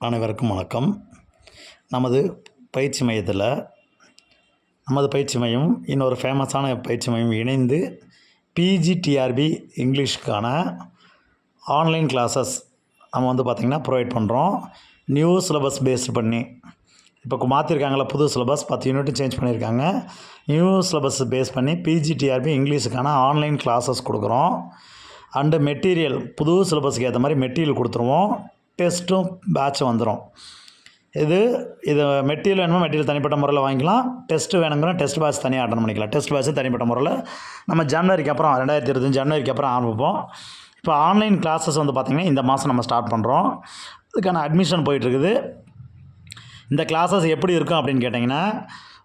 அனைவருக்கும் வணக்கம். நமது பயிற்சி மையத்தில் நமது பயிற்சி மையம் இன்னொரு ஃபேமஸான பயிற்சி மையம் இணைந்து பிஜிடிஆர்பி இங்கிலீஷ்க்கான ஆன்லைன் கிளாஸஸ் நம்ம வந்து பார்த்திங்கன்னா ப்ரொவைட் பண்ணுறோம் நியூ சிலபஸ் பேஸ்ட் பண்ணி. இப்போ மாற்றிருக்காங்களா புது சிலபஸ் பத்து யூனிட் சேஞ்ச் பண்ணியிருக்காங்க நியூ சிலபஸ் பேஸ் பண்ணி பிஜிடிஆர்பி இங்கிலீஷுக்கான ஆன்லைன் கிளாஸஸ் கொடுக்குறோம். அண்டு மெட்டீரியல் புது சிலபஸ்க்கு ஏற்ற மாதிரி மெட்டீரியல் கொடுத்துருவோம். டெஸ்ட்டும் பேட்சும் வந்துடும் இது இது மெட்டீரியல் வேணுமோ மெட்டீரியல் தனிப்பட்ட முறையில் வாங்கிக்கலாம். டெஸ்ட்டு வேணுங்கிற டெஸ்ட் பேட்ச் தனியாக அட்டன் பண்ணிக்கலாம். டெஸ்ட் பேட்ச் தனிப்பட்ட முறையில். நம்ம ஜனவரிக்கு அப்புறம் ரெண்டாயிரத்தி இருபத்தஞ்சு ஜனவரிக்கு அப்புறம் ஆரம்பிப்போம். இப்போ ஆன்லைன் கிளாஸஸ் வந்து பார்த்திங்கன்னா இந்த மாதம் நம்ம ஸ்டார்ட் பண்ணுறோம் அதுக்கான அட்மிஷன் போயிட்டுருக்குது. இந்த கிளாஸஸ் எப்படி இருக்கும் அப்படின்னு கேட்டிங்கன்னா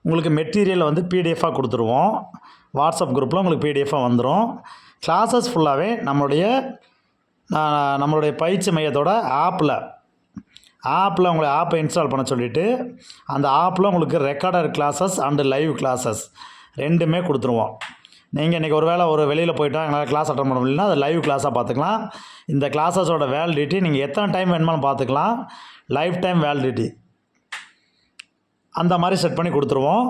உங்களுக்கு மெட்டீரியல் வந்து பிடிஎஃபாக கொடுத்துருவோம். வாட்ஸ்அப் குரூப்பில் உங்களுக்கு பிடிஎஃபாக வந்துடும் கிளாஸஸ் ஃபுல்லாகவே நம்மளுடைய நான் நம்மளுடைய பயிற்சி மையத்தோட ஆப்பில் ஆப்பில் உங்களை ஆப்பை இன்ஸ்டால் பண்ண சொல்லிவிட்டு அந்த ஆப்பில் உங்களுக்கு recorder classes and live classes ரெண்டுமே கொடுத்துருவோம். நீங்கள் இன்றைக்கி ஒரு வேளை ஒரு வெளியில் போயிட்டோம் எங்களால் கிளாஸ் அட்டன் பண்ண முடியலன்னா அது லைவ் கிளாஸாக பார்த்துக்கலாம். இந்த கிளாஸஸோட வேலிடிட்டி நீங்கள் எத்தனை டைம் வேணுமாலும் பார்த்துக்கலாம். லைஃப் டைம் வேலிடிட்டி அந்த மாதிரி செட் பண்ணி கொடுத்துருவோம்.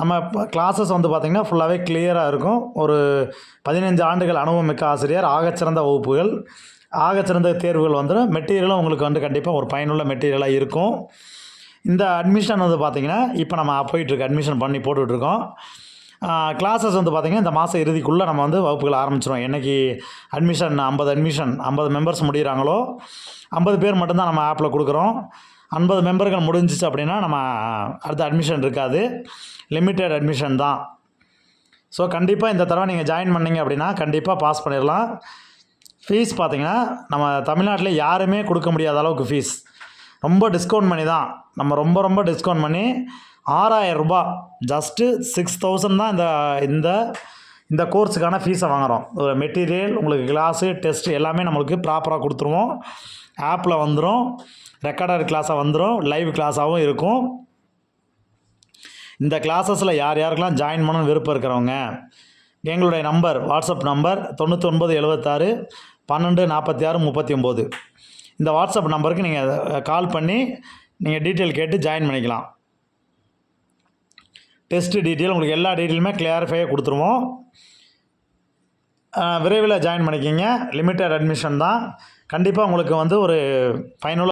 நம்ம கிளாஸஸ் வந்து பார்த்திங்கன்னா ஃபுல்லாகவே கிளியராக இருக்கும். ஒரு பதினஞ்சு ஆண்டுகள் அனுபவம் மிக்க ஆசிரியர் ஆகச்சிறந்த வகுப்புகள். ஆகச்சிறந்த தேர்வுகள் வந்துடும் மெட்டீரியலும் உங்களுக்கு வந்து கண்டிப்பாக ஒரு பயனுள்ள மெட்டீரியலாக இருக்கும். இந்த அட்மிஷன் வந்து பார்த்திங்கன்னா இப்போ நம்ம போயிட்டுருக்கு அட்மிஷன் பண்ணி போட்டுட்ருக்கோம் கிளாஸஸ் வந்து பார்த்திங்கன்னா இந்த மாதம் இறுதிக்குள்ளே நம்ம வந்து வகுப்புகள் ஆரம்பிச்சிடும் என்னைக்கு அட்மிஷன் ஐம்பது அட்மிஷன் ஐம்பது மெம்பர்ஸ் முடிகிறாங்களோ ஐம்பது பேர் மட்டும்தான் நம்ம ஆப்பில் கொடுக்குறோம். ஐம்பது மெம்பர்கள் முடிஞ்சிச்சு அப்படின்னா நம்ம அடுத்த அட்மிஷன் இருக்காது. லிமிட்டட் அட்மிஷன் தான். ஸோ கண்டிப்பாக இந்த தடவை நீங்கள் ஜாயின் பண்ணீங்க அப்படின்னா கண்டிப்பாக பாஸ் பண்ணிடலாம் ஃபீஸ் பார்த்தீங்கன்னா நம்ம தமிழ்நாட்டில் யாருமே கொடுக்க முடியாத அளவுக்கு ஃபீஸ் ரொம்ப டிஸ்கவுண்ட் பண்ணி தான். நம்ம ரொம்ப ரொம்ப டிஸ்கவுண்ட் பண்ணி ஆறாயிரம் ரூபாய் ஜஸ்ட்டு சிக்ஸ் தௌசண்ட் தான் இந்த இந்த இந்த கோர்ஸுக்கான ஃபீஸை வாங்குகிறோம் ஒரு மெட்டீரியல் உங்களுக்கு கிளாஸு டெஸ்ட் எல்லாமே நம்மளுக்கு ப்ராப்பராக கொடுத்துருவோம். ஆப்பில் வந்துடும் ரெக்கார்டர் கிளாஸாக வந்துடும் லைவ் கிளாஸாகவும் இருக்கும். இந்த கிளாஸஸில் யார் யாருக்கெல்லாம் ஜாயின் பண்ணணும்னு விருப்பம் இருக்கிறவங்க எங்களுடைய நம்பர் வாட்ஸ்அப் நம்பர் தொண்ணூத்தொன்பது எழுபத்தாறு பன்னெண்டு நாற்பத்தி ஆறு முப்பத்தி ஒம்பது இந்த வாட்ஸ்அப் நம்பருக்கு நீங்கள் கால் பண்ணி நீங்கள் டீட்டெயில் கேட்டு ஜாயின் பண்ணிக்கலாம். டெஸ்ட் டீட்டெயில் உங்களுக்கு எல்லா டீட்டெயிலுமே கிளியரிஃபையாக கொடுத்துருவோம். விரைவில் ஜாயின் பண்ணிக்கிங்க. லிமிட்டட் அட்மிஷன் தான். கண்டிப்பாக உங்களுக்கு வந்து ஒரு ஃபைனலாக